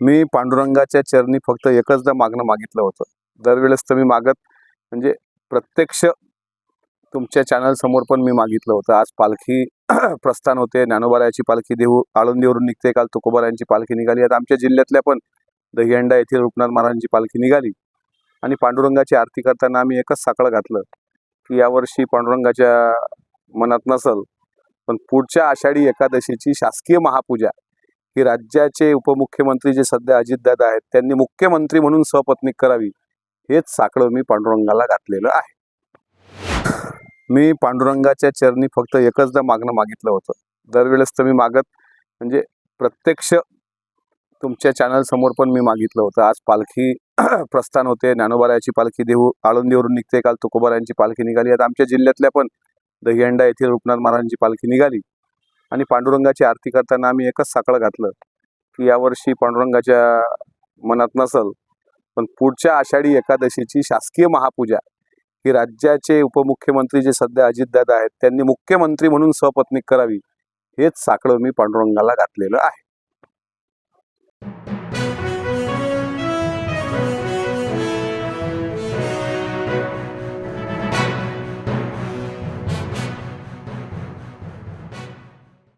मी पांडुरंगाच्या चरणी फक्त एकचदा मागणं मागितलं होतं. दरवेळेस तर मी मागत म्हणजे प्रत्यक्ष तुमच्या चॅनल समोर पण मी मागितलं होतं. आज पालखी प्रस्थान होते ज्ञानोबारायाची पालखी देऊ आळंदीवरून निघते काल तुकोबारायांची पालखी निघाली. आता आमच्या जिल्ह्यातल्या पण दहीहंडा येथील रूपनाथ महाराजांची पालखी निघाली. आणि पांडुरंगाची आरती करताना आम्ही एकच साकळं घातलं की यावर्षी पांडुरंगाच्या मनात नसल पण पुढच्या आषाढी एकादशीची शासकीय महापूजा की राज्याचे उपमुख्यमंत्री जे सध्या अजितदादा आहेत त्यांनी मुख्यमंत्री म्हणून सपत्नीक करावी हेच साकडं मी पांडुरंगाला घातलेलं आहे. मी पांडुरंगाच्या चरणी फक्त एकचदा मागणं मागितलं होतं. दरवेळेस तर मी मागत म्हणजे प्रत्यक्ष तुमच्या चॅनल समोर पण मी मागितलं होतं. आज पालखी प्रस्थान होते ज्ञानोबारायाची पालखी देऊ आळंदीवरून निघते काल तुकोबारायांची पालखी निघाली. आता आमच्या जिल्ह्यातल्या पण दहीहंडा येथील रूपनाथ महाराजांची पालखी निघाली. आणि पांडुरंगाची आरती करताना आम्ही एकच साकडं घातलं की यावर्षी पांडुरंगाच्या मनात नसल पण पुढच्या आषाढी एकादशीची शासकीय महापूजा ही राज्याचे उपमुख्यमंत्री जे सध्या अजितदादा आहेत त्यांनी मुख्यमंत्री म्हणून सपत्नीक करावी हेच साकडं मी पांडुरंगाला घातलेलं आहे.